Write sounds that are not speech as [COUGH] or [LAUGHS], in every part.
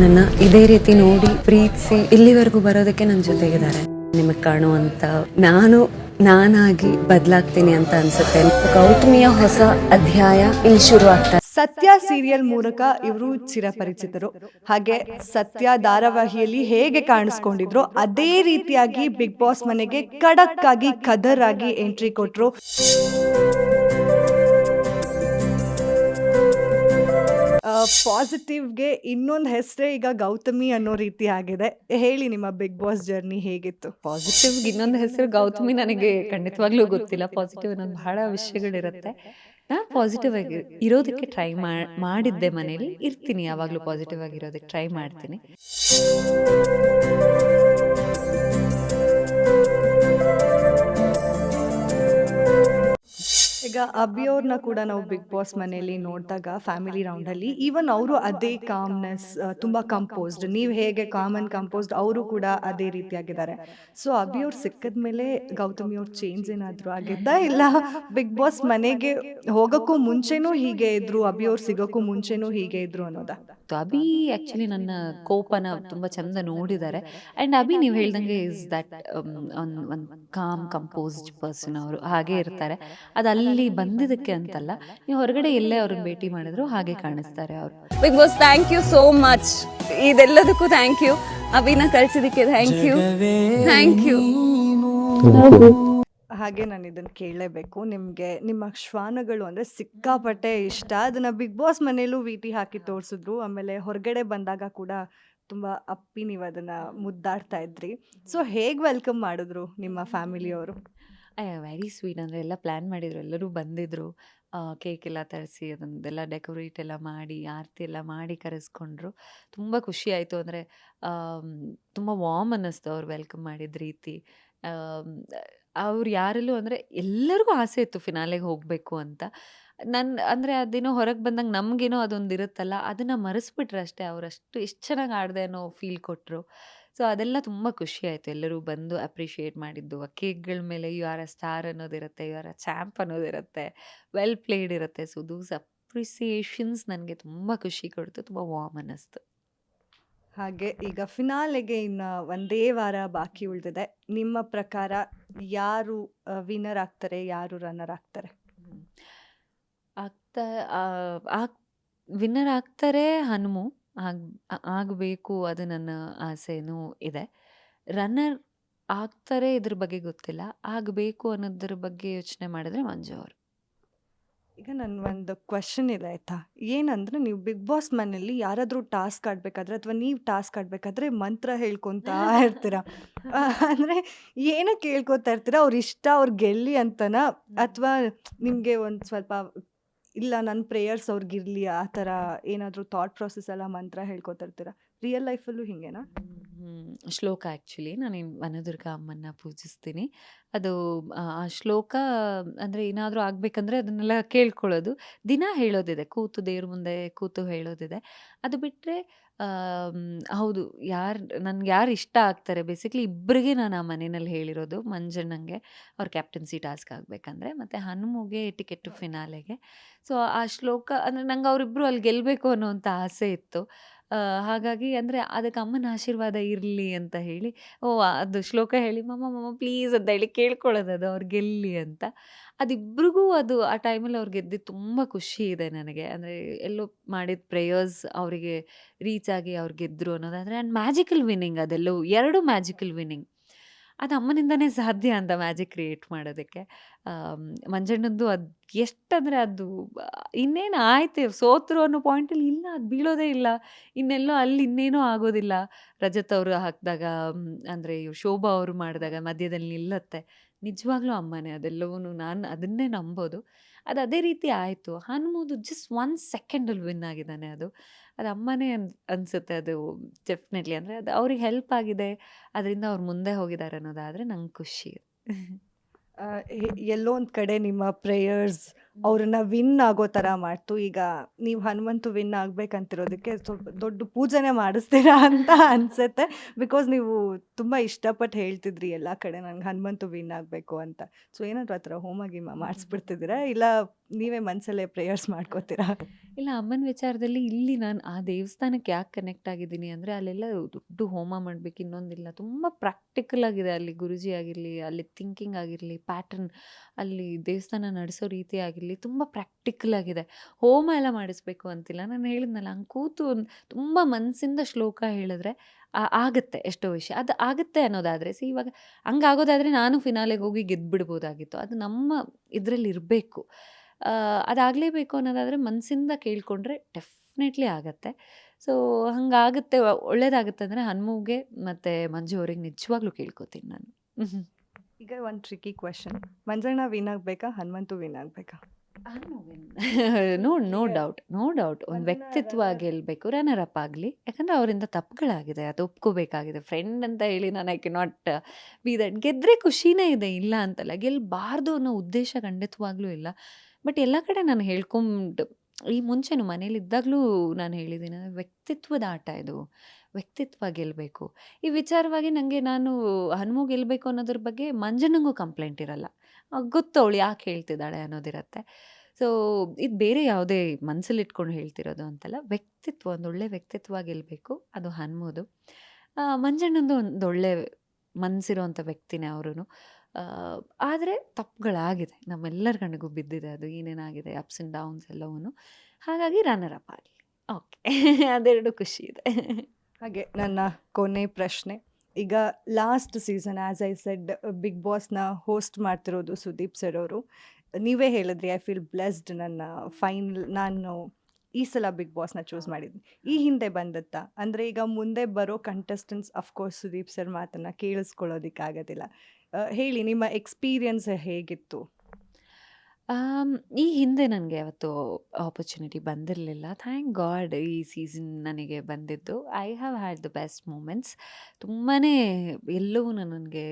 ನನ್ನನ್ನ ಇದೇ ರೀತಿ ನೋಡಿ ಪ್ರೀತಿಸಿ ಇಲ್ಲಿವರೆಗೂ ಬರೋದಕ್ಕೆ ನನ್ನ ಜೊತೆಗಿದ್ದಾರೆ. ನಿಮಗೆ ಕಾಣುವಂತ ನಾನು ನಾನಾಗಿ ಬದಲಾಗ್ತೀನಿ ಅಂತ ಅನ್ಸುತ್ತೆ. ಗೌತಮಿಯ ಹೊಸ ಅಧ್ಯಾಯ ಇಲ್ಲಿ ಶುರು ಆಗ್ತಾ ಸತ್ಯ ಸೀರಿಯಲ್ ಮೂಲಕ ಇವರು ಚಿರಪರಿಚಿತರು. ಹಾಗೆ ಸತ್ಯ ಧಾರಾವಾಹಿಯಲ್ಲಿ ಹೇಗೆ ಕಾಣಿಸ್ಕೊಂಡಿದ್ರು ಅದೇ ರೀತಿಯಾಗಿ ಬಿಗ್ ಬಾಸ್ ಮನೆಗೆ ಖಡಕ್ ಆಗಿ ಕದರ್ ಆಗಿ ಎಂಟ್ರಿ ಕೊಟ್ರು. ಪಾಸಿಟಿವ್ಗೆ ಇನ್ನೊಂದು ಹೆಸರೇ ಈಗ ಗೌತಮಿ ಅನ್ನೋ ರೀತಿ ಆಗಿದೆ. ಹೇಳಿ ನಿಮ್ಮ ಬಿಗ್ ಬಾಸ್ ಜರ್ನಿ ಹೇಗಿತ್ತು? ಪಾಸಿಟಿವ್ ಇನ್ನೊಂದು ಹೆಸರು ಗೌತಮಿ ನನಗೆ ಖಂಡಿತವಾಗ್ಲೂ ಗೊತ್ತಿಲ್ಲ. ಪಾಸಿಟಿವ್ ಅನ್ನೋದು ಬಹಳ ವಿಷಯಗಳಿರುತ್ತೆ. ನಾನು ಪಾಸಿಟಿವ್ ಆಗಿ ಇರೋದಕ್ಕೆ ಟ್ರೈ ಮಾಡಿದ್ದೆ ಮನೇಲಿ. ಇರ್ತೀನಿ. ಯಾವಾಗಲೂ ಪಾಸಿಟಿವ್ ಆಗಿರೋದಕ್ಕೆ ಟ್ರೈ ಮಾಡ್ತೀನಿ. ಅಭಿ ಅವ್ರನ್ನ ಕೂಡ ನಾವು ಬಿಗ್ ಬಾಸ್ ಮನೆಯಲ್ಲಿ ನೋಡಿದಾಗ ಫ್ಯಾಮಿಲಿ ರೌಂಡಲ್ಲಿ ಈವನ್ ಅವರು ಅದೇ ಕಾಮ್ನೆಸ್ ತುಂಬಾ ಕಂಪೋಸ್ಡ್ ನೀವು ಹೇಗೆ ಕಾಮನ್ ಕಂಪೋಸ್ಡ್ ಅವರು ಕೂಡ ಅದೇ ರೀತಿಯಾಗಿದ್ದಾರೆ. ಸೊ ಅಭಿ ಅವ್ರು ಸಿಕ್ಕದ ಮೇಲೆ ಗೌತಮಿ ಅವ್ರ ಚೇಂಜ್ ಏನಾದ್ರು ಆಗಿದ್ದ? ಇಲ್ಲ ಬಿಗ್ ಬಾಸ್ ಮನೆಗೆ ಹೋಗಕ್ಕೂ ಮುಂಚೆನೂ ಹೀಗೆ ಇದ್ರು ಅಭಿ ಅವ್ರು ಸಿಗೋಕ್ಕೂ ಮುಂಚೆನೂ ಹೀಗೆ ಇದ್ರು ಅನ್ನೋದ? ಅಭಿ ಆಕ್ಚುಲಿ ನನ್ನ ಕೋಪನ ತುಂಬಾ ಚಂದ ನೋಡಿದ್ದಾರೆ. ಅಂಡ್ ಅಭಿ ನೀವು ಹೇಳ್ದಂಗೆ ಇಸ್ ದಟ್ ಒಂದು ಕಾಮ್ ಕಂಪೋಸ್ಡ್ ಪರ್ಸನ್ ಅವರು. ಹಾಗೆ ಇರ್ತಾರೆ. ಅದು ಅಲ್ಲಿ ಬಂದಿದ್ದಕ್ಕೆ ಅಂತಲ್ಲ ನೀವು ಹೊರಗಡೆ ಎಲ್ಲೇ ಅವ್ರನ್ನ ಭೇಟಿ ಮಾಡಿದ್ರು ಹಾಗೆ ಕಾಣಿಸ್ತಾರೆ ಅವರು. Bigg Boss thank you so much ಇದೆಲ್ಲದಕ್ಕೂ ಥ್ಯಾಂಕ್ ಯು ಅಭಿನ ಕಳ್ಸಿದಕ್ಕೆ ಥ್ಯಾಂಕ್ ಯು ಥ್ಯಾಂಕ್ ಯು ಹಾಗೆ ನಾನು ಇದನ್ನು ಕೇಳಲೇಬೇಕು. ನಿಮಗೆ ನಿಮ್ಮ ಶ್ವಾನಗಳು ಅಂದರೆ ಸಿಕ್ಕಾಪಟ್ಟೆ ಇಷ್ಟ. ಅದನ್ನು ಬಿಗ್ ಬಾಸ್ ಮನೇಲೂ ವಿಟಿ ಹಾಕಿ ತೋರಿಸಿದ್ರು. ಆಮೇಲೆ ಹೊರಗಡೆ ಬಂದಾಗ ಕೂಡ ತುಂಬ ಅಪ್ಪಿ ನೀವು ಅದನ್ನು ಮುದ್ದಾಡ್ತಾ ಇದ್ರಿ. ಸೊ ಹೇಗೆ ವೆಲ್ಕಮ್ ಮಾಡಿದ್ರು ನಿಮ್ಮ ಫ್ಯಾಮಿಲಿಯವರು ವೆರಿ ಸ್ವೀಟ್. ಅಂದರೆ ಎಲ್ಲ ಪ್ಲ್ಯಾನ್ ಮಾಡಿದ್ರು. ಎಲ್ಲರೂ ಬಂದಿದ್ದರು ಕೇಕ್ ಎಲ್ಲ ತರಿಸಿ, ಅದನ್ನೆಲ್ಲ ಡೆಕೋರೇಟ್ ಎಲ್ಲ ಮಾಡಿ, ಆರತಿ ಎಲ್ಲ ಮಾಡಿ ಕರೆಸ್ಕೊಂಡ್ರು. ತುಂಬ ಖುಷಿ ಆಯಿತು. ಅಂದರೆ ತುಂಬ ವಾಮ್ ಅನ್ನಿಸ್ತು ಅವ್ರು ವೆಲ್ಕಮ್ ಮಾಡಿದ ರೀತಿ. ಅವ್ರು ಯಾರಲ್ಲೂ ಅಂದರೆ ಎಲ್ಲರಿಗೂ ಆಸೆ ಇತ್ತು ಫಿನಾಲೆಗೆ ಹೋಗಬೇಕು ಅಂತ. ನನ್ನ ಅಂದರೆ ಅದೇನೋ ಹೊರಗೆ ಬಂದಾಗ ನಮಗೇನೋ ಅದೊಂದು ಇರುತ್ತಲ್ಲ, ಅದನ್ನು ಮರೆಸ್ಬಿಟ್ರೆ ಅಷ್ಟೇ ಅವರಷ್ಟು ಎಷ್ಟು ಚೆನ್ನಾಗಿ ಆಡಿದೆ ಅನ್ನೋ ಫೀಲ್ ಕೊಟ್ಟರು ಸೊ ಅದೆಲ್ಲ ತುಂಬ ಖುಷಿ ಆಯಿತು. ಎಲ್ಲರೂ ಬಂದು ಅಪ್ರಿಷಿಯೇಟ್ ಮಾಡಿದ್ದು. ಆ ಕೇಕ್ಗಳ ಮೇಲೆ ಯು ಆರ್ ಎ ಸ್ಟಾರ್ ಅನ್ನೋದಿರುತ್ತೆ ಯು ಆರ್ ಎ ಚಾಂಪ್ ಅನ್ನೋದಿರುತ್ತೆ ವೆಲ್ ಪ್ಲೇಡ್ ಇರುತ್ತೆ. ಸೊ ದೂಸ್ ಅಪ್ರಿಸಿಯೇಷನ್ಸ್ ನನಗೆ ತುಂಬ ಖುಷಿ ಕೊಡ್ತು, ತುಂಬ ವಾಮ್ ಅನ್ನಿಸ್ತು ಹಾಗೆ ಈಗ ಫಿನಾಲೆಗೆ ಇನ್ನು ಒಂದೇ ವಾರ ಬಾಕಿ ಉಳಿದಿದೆ. ನಿಮ್ಮ ಪ್ರಕಾರ ಯಾರು ವಿನ್ನರ್ ಆಗ್ತಾರೆ, ಯಾರು ರನ್ನರ್ ಆಗ್ತಾರೆ? ಆಗ್ತಾ ಆಗ್ ವಿನ್ನರ್ ಆಗ್ತಾರೆ ಹನುಮು. ಆಗ ಆಗಬೇಕು ಅದು ನನ್ನ ಆಸೆನೂ ಇದೆ. ರನ್ನರ್ ಆಗ್ತಾರೆ ಇದ್ರ ಬಗ್ಗೆ ಗೊತ್ತಿಲ್ಲ. ಆಗಬೇಕು ಅನ್ನೋದ್ರ ಬಗ್ಗೆ ಯೋಚನೆ ಮಾಡಿದ್ರೆ ಮಂಜು ಅವರು. ಈಗ ನನ್ನ ಒಂದು ಕ್ವಶನ್ ಇದೆ ಆಯ್ತಾ? ಏನಂದ್ರೆ ನೀವು ಬಿಗ್ ಬಾಸ್ ಮನೆಯಲ್ಲಿ ಯಾರಾದರೂ ಟಾಸ್ಕ್ ಆಡ್ಬೇಕಾದ್ರೆ ಅಥವಾ ನೀವು ಟಾಸ್ಕ್ ಆಡ್ಬೇಕಾದ್ರೆ ಮಂತ್ರ ಹೇಳ್ಕೊತಾ ಇರ್ತೀರಾ. ಅಂದ್ರೆ ಏನಕ್ಕೆ ಹೇಳ್ಕೊತಾ ಇರ್ತೀರಾ? ಅವ್ರ ಇಷ್ಟ ಅವ್ರು ಗೆಲ್ಲಿ ಅಂತನಾ? ಅಥವಾ ನಿಮಗೆ ಒಂದು ಸ್ವಲ್ಪ ಇಲ್ಲ ನನ್ನ ಪ್ರೇಯರ್ಸ್ ಅವ್ರಿಗಿರಲಿ ಆ ಥರ ಏನಾದರೂ ಥಾಟ್ ಪ್ರಾಸೆಸ್ ಎಲ್ಲ ಮಂತ್ರ ಹೇಳ್ಕೊತಿರ್ತೀರಾ ರಿಯಲ್ ಲೈಫಲ್ಲೂ ಹಿಂಗೇನಾ. ಶ್ಲೋಕ ಆ್ಯಕ್ಚುಲಿ ನಾನು ವನದುರ್ಗ ಅಮ್ಮನ್ನ ಪೂಜಿಸ್ತೀನಿ. ಅದು, ಆ ಶ್ಲೋಕ ಅಂದರೆ ಏನಾದರೂ ಆಗಬೇಕಂದ್ರೆ ಅದನ್ನೆಲ್ಲ ಕೇಳ್ಕೊಳ್ಳೋದು. ದಿನ ಹೇಳೋದಿದೆ, ಕೂತು ದೇವ್ರ ಮುಂದೆ ಕೂತು ಹೇಳೋದಿದೆ. ಅದು ಬಿಟ್ಟರೆ ಹೌದು, ಯಾರು, ನನ್ಗೆ ಯಾರು ಇಷ್ಟ ಆಗ್ತಾರೆ ಬೇಸಿಕಲಿ ಇಬ್ಬರಿಗೆ ನಾನು ಆ ಮನೆಯಲ್ಲಿ ಹೇಳಿರೋದು ಮಂಜಣ್ಣಂಗೆ ಅವ್ರ ಕ್ಯಾಪ್ಟನ್ಸಿ ಟಾಸ್ಕ್ ಆಗಬೇಕಂದ್ರೆ, ಮತ್ತು ಹನುಮುಗೆ ಟಿಕೆಟ್ ಫಿನಾಲೆಗೆ ಸೊ ಆ ಶ್ಲೋಕ, ಅಂದರೆ ನಂಗೆ ಅವರಿಬ್ಬರು ಅಲ್ಲಿ ಗೆಲ್ಲಬೇಕು ಅನ್ನೋವಂಥ ಆಸೆ ಇತ್ತು. ಹಾಗಾಗಿ ಅಂದರೆ ಅದಕ್ಕೆ ಅಮ್ಮನ ಆಶೀರ್ವಾದ ಇರಲಿ ಅಂತ ಹೇಳಿ, ಓ, ಅದು ಶ್ಲೋಕ ಹೇಳಿ, ಮಮ್ಮ ಮಮ್ಮ ಪ್ಲೀಸ್ ಅಂತ ಹೇಳಿ ಕೇಳ್ಕೊಳ್ಳೋದು ಅದು ಅವ್ರು ಗೆಲ್ಲಿ ಅಂತ. ಅದಿಬ್ರಿಗೂ ಅದು ಆ ಟೈಮಲ್ಲಿ ಅವ್ರು ಗೆದ್ದು ತುಂಬ ಖುಷಿ ಇದೆ ನನಗೆ. ಅಂದರೆ ಎಲ್ಲೋ ಮಾಡಿದ ಪ್ರೇಯರ್ಸ್ ಅವರಿಗೆ ರೀಚ್ ಆಗಿ ಅವ್ರು ಗೆದ್ದರು ಅನ್ನೋದಾದರೆ ಆ್ಯಂಡ್ ಮ್ಯಾಜಿಕಲ್ ವಿನ್ನಿಂಗ್ ಅದೆಲ್ಲವೂ, ಎರಡು ಮ್ಯಾಜಿಕಲ್ ವಿನ್ನಿಂಗ್ ಅದು ಅಮ್ಮನಿಂದನೇ ಸಾಧ್ಯ ಅಂತ ಮ್ಯಾಜಿಕ್ ಕ್ರಿಯೇಟ್ ಮಾಡೋದಕ್ಕೆ. ಮಂಜಣ್ಣಂದು ಅದು ಎಷ್ಟಂದರೆ ಅದು ಇನ್ನೇನು ಆಯಿತು, ಸೋತರು ಅನ್ನೋ ಪಾಯಿಂಟಲ್ಲಿ ಇಲ್ಲ, ಅದು ಬೀಳೋದೇ ಇಲ್ಲ. ಇನ್ನೆಲ್ಲೋ ಅಲ್ಲಿ ಇನ್ನೇನೋ ಆಗೋದಿಲ್ಲ. ರಜತ್ ಅವರು ಹಾಕಿದಾಗ ಅಂದರೆ ಶೋಭಾ ಅವರು ಮಾಡಿದಾಗ ಮಧ್ಯದಲ್ಲಿ ನಿಲ್ಲತ್ತೆ. ನಿಜವಾಗ್ಲೂ ಅಮ್ಮನೇ ಅದೆಲ್ಲವೂ ನಾನು ಅದನ್ನೇ ನಂಬೋದು. ಅದು ಅದೇ ರೀತಿ ಆಯಿತು. ಹನುಮೋದು ಜಸ್ಟ್ ಒನ್ ಸೆಕೆಂಡಲ್ಲಿ ವಿನ್ ಆಗಿದ್ದಾನೆ ಅದು. ಅದು ಅಮ್ಮನೇ ಅನ್ ಅನಿಸುತ್ತೆ ಅದು ಡೆಫಿನೆಟ್ಲಿ ಅಂದರೆ ಅದು ಅವ್ರಿಗೆ ಹೆಲ್ಪ್ ಆಗಿದೆ ಅದರಿಂದ ಅವ್ರು ಮುಂದೆ ಹೋಗಿದ್ದಾರೆ ಅನ್ನೋದಾದರೆ ನಂಗೆ ಖುಷಿ. ಎಲ್ಲೋ ಒಂದು ಕಡೆ ನಿಮ್ಮ ಪ್ರೇಯರ್ಸ್ ಅವ್ರನ್ನ ವಿನ್ ಆಗೋ ಥರ ಮಾಡ್ತು. ಈಗ ನೀವು ಹನುಮಂತು ವಿನ್ ಆಗ್ಬೇಕಂತಿರೋದಕ್ಕೆ ಸ್ವಲ್ಪ ದೊಡ್ಡ ಪೂಜೆನೇ ಮಾಡಿಸ್ತೀರಾ ಅಂತ ಅನ್ಸುತ್ತೆ. ಬಿಕಾಸ್ ನೀವು ತುಂಬ ಇಷ್ಟಪಟ್ಟು ಹೇಳ್ತಿದ್ರಿ ಎಲ್ಲ ಕಡೆ ನನಗೆ ಹನುಮಂತು ವಿನ್ ಆಗಬೇಕು ಅಂತ. ಸೊ ಏನಾದರೂ ಆ ಥರ ಹೋಮ. ಗೀಮ ಮಾಡಿಸ್ಬಿಡ್ತಿದ್ದೀರಾ? ಇಲ್ಲ ನೀವೇ ಮನಸಲ್ಲೇ ಪ್ರೇಯರ್ಸ್ ಮಾಡ್ಕೋತೀರಾ? ಇಲ್ಲ, ಅಮ್ಮನ ವಿಚಾರದಲ್ಲಿ ಇಲ್ಲಿ ನಾನು ಆ ದೇವಸ್ಥಾನಕ್ಕೆ ಯಾಕೆ ಕನೆಕ್ಟ್ ಆಗಿದ್ದೀನಿ ಅಂದರೆ ಅಲ್ಲೆಲ್ಲ ದೊಡ್ಡ ಹೋಮ ಮಾಡಬೇಕು ಇನ್ನೊಂದಿಲ್ಲ. ತುಂಬ ಪ್ರಾಕ್ಟಿಕಲ್ ಆಗಿದೆ ಅಲ್ಲಿ ಗುರುಜಿ ಆಗಿರಲಿ, ಅಲ್ಲಿ ಥಿಂಕಿಂಗ್ ಆಗಿರಲಿ ಪ್ಯಾಟರ್ನ್ ಅಲ್ಲಿ ದೇವಸ್ಥಾನ ನಡೆಸೋ ರೀತಿ ಆಗಿರಲಿ ತುಂಬ ಪ್ರಾಕ್ಟಿಕಲ್ ಆಗಿದೆ. ಹೋಮ ಎಲ್ಲ ಮಾಡಿಸ್ಬೇಕು ಅಂತಿಲ್ಲ. ನಾನು ಹೇಳಿದ್ನಲ್ಲ, ಹಂಗೆ ಕೂತು ತುಂಬ ಮನಸ್ಸಿಂದ ಶ್ಲೋಕ ಹೇಳಿದ್ರೆ ಆಗುತ್ತೆ ಎಷ್ಟೋ ವಿಷಯ. ಅದು ಆಗುತ್ತೆ ಅನ್ನೋದಾದರೆ, ಸಿ ಇವಾಗ ಹಂಗಾಗೋದಾದರೆ ನಾನು ಫಿನಾಲೆಗೆ ಹೋಗಿ ಗೆದ್ದುಬಿಡ್ಬೋದಾಗಿತ್ತು ಅದು ನಮ್ಮ ಇದರಲ್ಲಿ ಇರಬೇಕು. ಅದಾಗಲೇಬೇಕು ಅನ್ನೋದಾದರೆ ಮನಸ್ಸಿಂದ ಕೇಳಿಕೊಂಡ್ರೆ ಡೆಫಿನೆಟ್ಲಿ ಆಗತ್ತೆ. ಸೊ, ಹಂಗಾಗುತ್ತೆ ಒಳ್ಳೇದಾಗುತ್ತೆ ಅಂದರೆ ಹನುಮುಗೆ ಮತ್ತು ಮಂಜು ಅವ್ರಿಗೆ ನಿಜವಾಗ್ಲೂ ಕೇಳ್ಕೊತೀನಿ ನಾನು. [LAUGHS] ಈಗ ಒಂದು ಟ್ರಿಕಿ ಕ್ವೆಶನ್ ಮಂಜಣ್ಣ ವಿನ್ ಆಗಬೇಕಾ? Hanumanthu win ಆಗ್ಬೇಕಾ? No [LAUGHS] no doubt no doubt ಒಂದು ವ್ಯಕ್ತಿತ್ವ ಗೆಲ್ಬೇಕು ಗೆಲ್ಲಬೇಕು ರನ್ನರ್ ಅಪ್ ಆಗಲಿ. ಯಾಕಂದರೆ ಅವರಿಂದ ತಪ್ಪುಗಳಾಗಿದೆ ಅದು ಒಪ್ಕೋಬೇಕಾಗಿದೆ. ಫ್ರೆಂಡ್ ಅಂತ ಹೇಳಿ ನಾನು I can not be that ಗೆದ್ದರೆ ಖುಷಿನೇ ಇದೆ ಇಲ್ಲ ಅಂತಲ್ಲ. ಗೆಲ್ಲಬಾರ್ದು ಅನ್ನೋ ಉದ್ದೇಶ ಖಂಡಿತವಾಗ್ಲೂ ಇಲ್ಲ. ಬಟ್ ಎಲ್ಲ ಕಡೆ ನಾನು ಹೇಳ್ಕೊಂಡು ಈ ಮುಂಚೆನು ಮನೇಲಿದ್ದಾಗಲೂ ನಾನು ಹೇಳಿದ್ದೀನಿ ಅಂದರೆ ವ್ಯಕ್ತಿತ್ವದ ಆಟ ಇದು. ವ್ಯಕ್ತಿತ್ವ ಗೆಲ್ಲಬೇಕು ಈ ವಿಚಾರವಾಗಿ ನನಗೆ ನಾನು ಹನುಮು ಗೆಲ್ಲಬೇಕು ಅನ್ನೋದ್ರ ಬಗ್ಗೆ ಮಂಜನಂಗೂ ಕಂಪ್ಲೇಂಟ್ ಇರಲ್ಲ. ಗೊತ್ತು ಅವಳು ಯಾಕೆ ಹೇಳ್ತಿದ್ದಾಳೆ ಅನ್ನೋದಿರುತ್ತೆ. ಸೊ ಇದು ಬೇರೆ ಯಾವುದೇ ಮನಸ್ಸಲ್ಲಿ ಇಟ್ಕೊಂಡು ಹೇಳ್ತಿರೋದು ಅಂತಲ್ಲ, ವ್ಯಕ್ತಿತ್ವ, ಒಂದು ಒಳ್ಳೆ ವ್ಯಕ್ತಿತ್ವ ಗೆಲ್ಲಬೇಕು ಅದು ಅನ್ಬೋದು ಮಂಜಣ್ಣಂದು ಒಂದು ಒಳ್ಳೆ ಮನಸ್ಸಿರುವಂಥ ವ್ಯಕ್ತಿನೇ ಅವರು ಆದರೆ ತಪ್ಪುಗಳಾಗಿದೆ. ನಮ್ಮೆಲ್ಲರ ಕಣ್ಣಿಗೂ ಬಿದ್ದಿದೆ ಅದು, ಏನೇನಾಗಿದೆ ಅಪ್ಸ್ ಆ್ಯಂಡ್ ಡೌನ್ಸ್ ಎಲ್ಲವೂ ಹಾಗಾಗಿ ರನ್ನರ್ ಅಪ್ ಆಗಲಿ. ಓಕೆ ಅದೆರಡು ಖುಷಿ ಇದೆ. ಹಾಗೆ ನನ್ನ ಕೊನೆ ಪ್ರಶ್ನೆ. ಈಗ last season as I said Bigg ಬಾಸ್ನ host ಮಾಡ್ತಿರೋದು ಸುದೀಪ್ ಸರ್ ಅವರು. ನೀವೇ ಹೇಳಿದ್ರಿ ಐ ಫೀಲ್ ಬ್ಲೆಸ್ಡ್ ನನ್ನ ಫೈನಲ್ ನಾನು ಈ ಸಲ ಬಿಗ್ ಬಾಸ್ನ ಚೂಸ್ ಮಾಡಿದ್ನಿ. ಈ ಹಿಂದೆ ಬಂದತ್ತಾ? ಅಂದರೆ ಈಗ ಮುಂದೆ ಬರೋ ಕಂಟೆಸ್ಟೆಂಟ್ಸ್ ಅಫ್ಕೋರ್ಸ್ ಸುದೀಪ್ ಸರ್ ಮಾತನ್ನು ಕೇಳಿಸ್ಕೊಳ್ಳೋದಕ್ಕಾಗೋದಿಲ್ಲ. ಹೇಳಿ, ನಿಮ್ಮ ಎಕ್ಸ್ಪೀರಿಯನ್ಸ್ ಹೇಗಿತ್ತು? ಈ ಹಿಂದೆ ನನಗೆ ಅವತ್ತು ಆಪರ್ಚುನಿಟಿ ಬಂದಿರಲಿಲ್ಲ. ಥ್ಯಾಂಕ್ ಗಾಡ್ ಈ ಸೀಸನ್ ನನಗೆ ಬಂದಿದ್ದು. I have had the best moments ತುಂಬಾ ಎಲ್ಲವೂ ನನಗೆ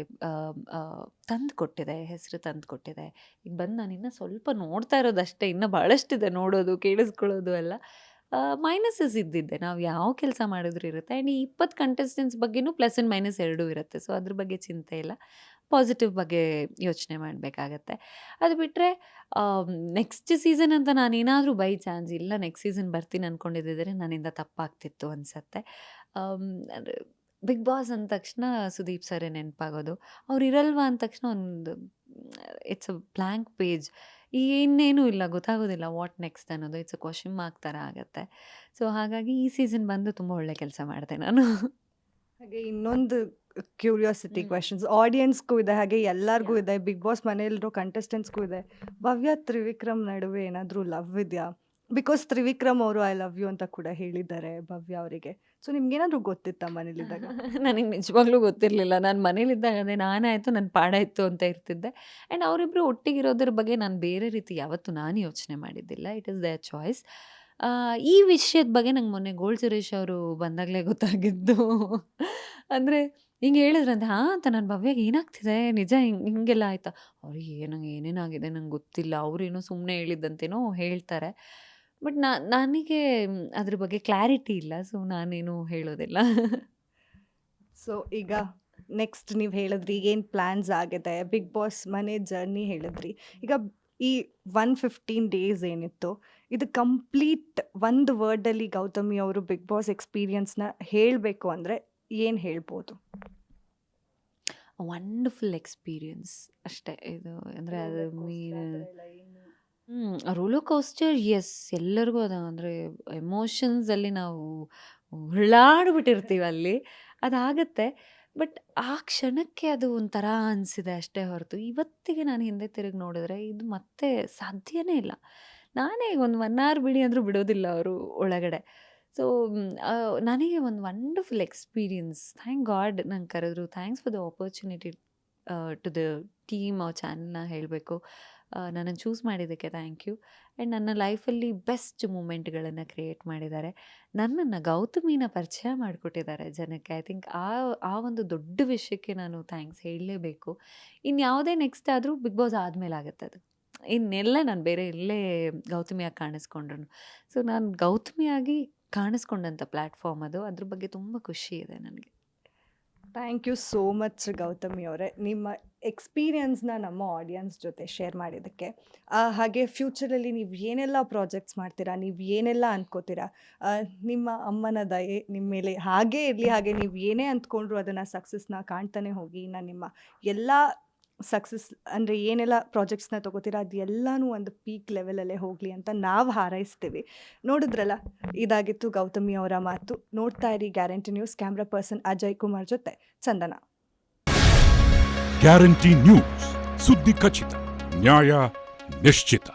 ತಂದು ಕೊಟ್ಟಿದೆ ಹೆಸರು ತಂದು ಕೊಟ್ಟಿದೆ ಈಗ ಬಂದು ನಾನು ಇನ್ನೂ ಸ್ವಲ್ಪ ನೋಡ್ತಾ ಇರೋದಷ್ಟೇ. ಇನ್ನೂ ಭಾಳಷ್ಟಿದೆ ನೋಡೋದು, ಕೇಳಿಸ್ಕೊಳ್ಳೋದು ಎಲ್ಲ. ಮೈನಸಸ್ ಇದ್ದಿದ್ದೆ. ನಾವು ಯಾವ ಕೆಲಸ ಮಾಡಿದ್ರು ಇರುತ್ತೆ. ಆ್ಯಂಡ್ ಈ ಇಪ್ಪತ್ತು ಕಂಟೆಸ್ಟೆಂಟ್ಸ್ ಬಗ್ಗೆನೂ ಪ್ಲಸ್ ಆ್ಯಂಡ್ ಮೈನಸ್ ಎರಡೂ ಇರುತ್ತೆ. ಸೊ ಅದ್ರ ಬಗ್ಗೆ ಚಿಂತೆ ಇಲ್ಲ. ಪಾಸಿಟಿವ್ ಬಗ್ಗೆ ಯೋಚನೆ ಮಾಡಬೇಕಾಗತ್ತೆ. ಅದು ಬಿಟ್ಟರೆ ನೆಕ್ಸ್ಟ್ ಸೀಸನ್ ಅಂತ ನಾನೇನಾದರೂ ಬೈ ಚಾನ್ಸ್ ಇಲ್ಲ ನೆಕ್ಸ್ಟ್ ಸೀಸನ್ ಬರ್ತೀನಿ ಅಂದ್ಕೊಂಡಿದ್ದರೆ ನನ್ನಿಂದ ತಪ್ಪಾಗ್ತಿತ್ತು ಅನಿಸತ್ತೆ. ಬಿಗ್ ಬಾಸ್ ಅಂದ ತಕ್ಷಣ ಸುದೀಪ್ ಸರೇ ನೆನಪಾಗೋದು. ಅವ್ರು ಇರಲ್ವಾ ಅಂದ ತಕ್ಷಣ ಒಂದು ಇಟ್ಸ್ ಅ ಬ್ಲ್ಯಾಂಕ್ ಪೇಜ್ ಇನ್ನೇನೂ ಇಲ್ಲ, ಗೊತ್ತಾಗೋದಿಲ್ಲ ವಾಟ್ ನೆಕ್ಸ್ಟ್ ಅನ್ನೋದು. ಇಟ್ಸ್ ಅ ಕ್ವಶನ್ ಮಾರ್ಕ್ ಥರ ಆಗುತ್ತೆ. ಸೊ ಹಾಗಾಗಿ ಈ ಸೀಸನ್ ಬಂದು ತುಂಬ ಒಳ್ಳೆ ಕೆಲಸ ಮಾಡಿದೆ ನಾನು. ಹಾಗೆ ಇನ್ನೊಂದು ಕ್ಯೂರಿಯಾಸಿಟಿ. ಕ್ವೆಶನ್ಸ್ ಆಡಿಯನ್ಸ್ಗೂ ಇದೆ ಹಾಗೆ ಎಲ್ಲರಿಗೂ ಇದೆ ಬಿಗ್ ಬಾಸ್ ಮನೆಯಲ್ಲಿರೋ ಕಂಟೆಸ್ಟೆಂಟ್ಸ್ಗೂ ಇದೆ. ಭವ್ಯ ತ್ರಿವಿಕ್ರಮ್ ನಡುವೆ ಏನಾದರೂ ಲವ್ ಇದೆಯಾ? ಬಿಕಾಸ್ ತ್ರಿವಿಕ್ರಮ್ ಅವರು ಐ ಲವ್ ಯು ಅಂತ ಕೂಡ ಹೇಳಿದ್ದಾರೆ ಭವ್ಯ ಅವರಿಗೆ. ಸೊ ನಿಮ್ಗೇನಾದ್ರೂ ಗೊತ್ತಿತ್ತ ಮನೇಲಿದ್ದಾಗ? [LAUGHS] ನನಗೆ ನಿಜವಾಗ್ಲೂ ಗೊತ್ತಿರಲಿಲ್ಲ. ನಾನು ಮನೇಲಿದ್ದಾಗ ಅದೇ ನಾನಾಯಿತು ನನ್ನ ಪಾಡಾಯಿತು ಅಂತ ಇರ್ತಿದ್ದೆ. ಆ್ಯಂಡ್ ಅವರಿಬ್ಬರು ಒಟ್ಟಿಗಿರೋದ್ರ ಬಗ್ಗೆ ನಾನು ಬೇರೆ ರೀತಿ ಯಾವತ್ತೂ ನಾನು ಯೋಚನೆ ಮಾಡಿದ್ದಿಲ್ಲ. ಇಟ್ ಇಸ್ ದ ಚಾಯ್ಸ್ ಈ ವಿಷಯದ ಬಗ್ಗೆ ನಂಗೆ ಮೊನ್ನೆ ಗೋಲ್ಡ್ ಸುರೇಶ್ ಅವರು ಬಂದಾಗಲೇ ಗೊತ್ತಾಗಿದ್ದು. [LAUGHS] ಅಂದರೆ ಹಿಂಗೆ ಹೇಳಿದ್ರಂತೆ ಹಾಂ ಅಂತ ನನ್ನ ಭವ್ಯಾಗ ಏನಾಗ್ತಿದೆ? ನಿಜ ಹಿಂಗೆ, ಹಿಂಗೆಲ್ಲ ಆಯ್ತಾ? ಅವ್ರಿಗೆ ಏನೋ, ಏನೇನಾಗಿದೆ ನಂಗೆ ಗೊತ್ತಿಲ್ಲ. ಅವರೇನೋ ಸುಮ್ಮನೆ ಹೇಳಿದ್ದಂತೇನೋ ಹೇಳ್ತಾರೆ. ಬಟ್ ನಾ, ನನಗೆ ಅದ್ರ ಬಗ್ಗೆ ಕ್ಲಾರಿಟಿ ಇಲ್ಲ. ಸೊ, ನಾನೇನು ಹೇಳೋದಿಲ್ಲ. ಸೊ, ಈಗ ನೆಕ್ಸ್ಟ್ ನೀವು ಹೇಳಿದ್ರಿ ಏನು ಪ್ಲ್ಯಾನ್ಸ್ ಆಗಿದೆ? ಬಿಗ್ ಬಾಸ್ ಮನೆ ಜರ್ನಿ ಹೇಳಿದ್ರಿ. ಈಗ ಈ ಒನ್ ಫಿಫ್ಟೀನ್ ಡೇಸ್ ಏನಿತ್ತು, ಇದು ಕಂಪ್ಲೀಟ್ ಒಂದು ವರ್ಡಲ್ಲಿ ಗೌತಮಿ ಅವರು ಬಿಗ್ ಬಾಸ್ ಎಕ್ಸ್ಪೀರಿಯನ್ಸ್ನ ಹೇಳಬೇಕು ಅಂದರೆ ಏನು ಹೇಳ್ಬೋದು? ವಂಡರ್ಫುಲ್ ಎಕ್ಸ್ಪೀರಿಯನ್ಸ್ ಅಷ್ಟೇ. ಇದು ಅಂದರೆ ಅದು ಮೀನ್ ಹ್ಞೂ ರೋಲೋ ಕೋಸ್ಟರ್ ಎಸ್ ಎಲ್ಲರಿಗೂ ಅದು ಅಂದರೆ ಎಮೋಷನ್ಸಲ್ಲಿ ನಾವು ಉಳ್ಳಾಡ್ಬಿಟ್ಟಿರ್ತೀವಿ ಅಲ್ಲಿ ಅದಾಗತ್ತೆ. ಬಟ್ ಆ ಕ್ಷಣಕ್ಕೆ ಅದು ಒಂಥರ ಅನಿಸಿದೆ ಅಷ್ಟೇ ಹೊರತು. ಇವತ್ತಿಗೆ ನಾನು ಹಿಂದೆ ತಿರುಗಿ ನೋಡಿದ್ರೆ ಇದು ಮತ್ತೆ ಸಾಧ್ಯನೇ ಇಲ್ಲ. ನಾನೇ ಒಂದು ಒನ್ ಅವರ್ ಬಿಡಿ ಅಂದರೂ ಬಿಡೋದಿಲ್ಲ ಅವರು ಒಳಗಡೆ. ಸೊ ನನಗೆ ಒಂದು ವಂಡರ್ಫುಲ್ ಎಕ್ಸ್ಪೀರಿಯನ್ಸ್ ಥ್ಯಾಂಕ್ ಗಾಡ್ ನಂಗೆ ಕರೆದ್ರು. Thanks for the opportunity to the team ಅವ್ರ ಚಾನಲ್ನ ಹೇಳಬೇಕು. ನನ್ನನ್ನು ಚೂಸ್ ಮಾಡಿದ್ದಕ್ಕೆ ಥ್ಯಾಂಕ್ ಯು ಆ್ಯಂಡ್ ನನ್ನ ಲೈಫಲ್ಲಿ ಬೆಸ್ಟ್ ಮೂಮೆಂಟ್ಗಳನ್ನು ಕ್ರಿಯೇಟ್ ಮಾಡಿದ್ದಾರೆ. ನನ್ನನ್ನು ಗೌತಮಿನ ಪರಿಚಯ ಮಾಡಿಕೊಟ್ಟಿದ್ದಾರೆ ಜನಕ್ಕೆ. ಐ ಥಿಂಕ್ ಆ ಆ ಒಂದು ದೊಡ್ಡ ವಿಷಯಕ್ಕೆ ನಾನು ಥ್ಯಾಂಕ್ಸ್ ಹೇಳಲೇಬೇಕು. ಇನ್ನು ಯಾವುದೇ ನೆಕ್ಸ್ಟ್ ಆದರೂ ಬಿಗ್ ಬಾಸ್ ಆದಮೇಲೆ ಆಗುತ್ತೆ ಅದು. ಇನ್ನೆಲ್ಲ ನಾನು ಬೇರೆ ಎಲ್ಲೇ ಗೌತಮಿಯಾಗಿ ಕಾಣಿಸ್ಕೊಂಡ್ರು ಸೊ ನಾನು ಗೌತಮಿಯಾಗಿ ಕಾಣಿಸ್ಕೊಂಡಂಥ ಪ್ಲ್ಯಾಟ್ಫಾರ್ಮ್ ಅದು ಅದ್ರ ಬಗ್ಗೆ ತುಂಬ ಖುಷಿ ಇದೆ ನನಗೆ thank you so much Gautami ಅವರೇ ನಿಮ್ಮ ಎಕ್ಸ್ಪೀರಿಯನ್ಸ್‌ನ ನಮ್ಮ ಆಡಿಯನ್ಸ್ ಜೊತೆ ಶೇರ್ ಮಾಡಿದ್ದಕ್ಕೆ. ಹಾಗೆ ಫ್ಯೂಚರಲ್ಲಿ ನೀವು ಏನೆಲ್ಲ ಪ್ರಾಜೆಕ್ಟ್ಸ್ ಮಾಡ್ತೀರಾ, ನೀವು ಏನೆಲ್ಲ ಅಂದ್ಕೋತೀರಾ, ನಿಮ್ಮ ಅಮ್ಮನ ದಯೆ ನಿಮ್ಮ ಮೇಲೆ ಹಾಗೇ ಇರಲಿ, ಹಾಗೆ ನೀವು ಏನೇ ಅಂದ್ಕೊಂಡ್ರು ಅದನ್ನು ಸಕ್ಸಸ್‌ನ ಕಾಣ್ತಾನೆ ಹೋಗಿ. ನಾನು ನಿಮ್ಮ ಎಲ್ಲ ಸಕ್ಸಸ್ ಅಂದರೆ ಏನೆಲ್ಲ ಪ್ರಾಜೆಕ್ಟ್ಸ್‌ನ ತಗೋತೀರಾ ಎಲ್ಲನೂ ಒಂದು ಪೀಕ್ ಲೆವೆಲಲ್ಲೇ ಹೋಗಲಿ ಅಂತ ನಾವು ಹಾರೈಸ್ತೀವಿ. ನೋಡಿದ್ರಲ್ಲ, ಇದಾಗಿತ್ತು ಗೌತಮಿ ಅವರ ಮಾತು. ನೋಡ್ತಾ ಇರಿ guarantee news. Camera person Ajay Kumar ಜೊತೆ ಚಂದನ. ಗ್ಯಾರಂಟಿ ನ್ಯೂಸ್ ಸುದ್ದಿ ಖಚಿತ ನ್ಯಾಯ ನಿಶ್ಚಿತ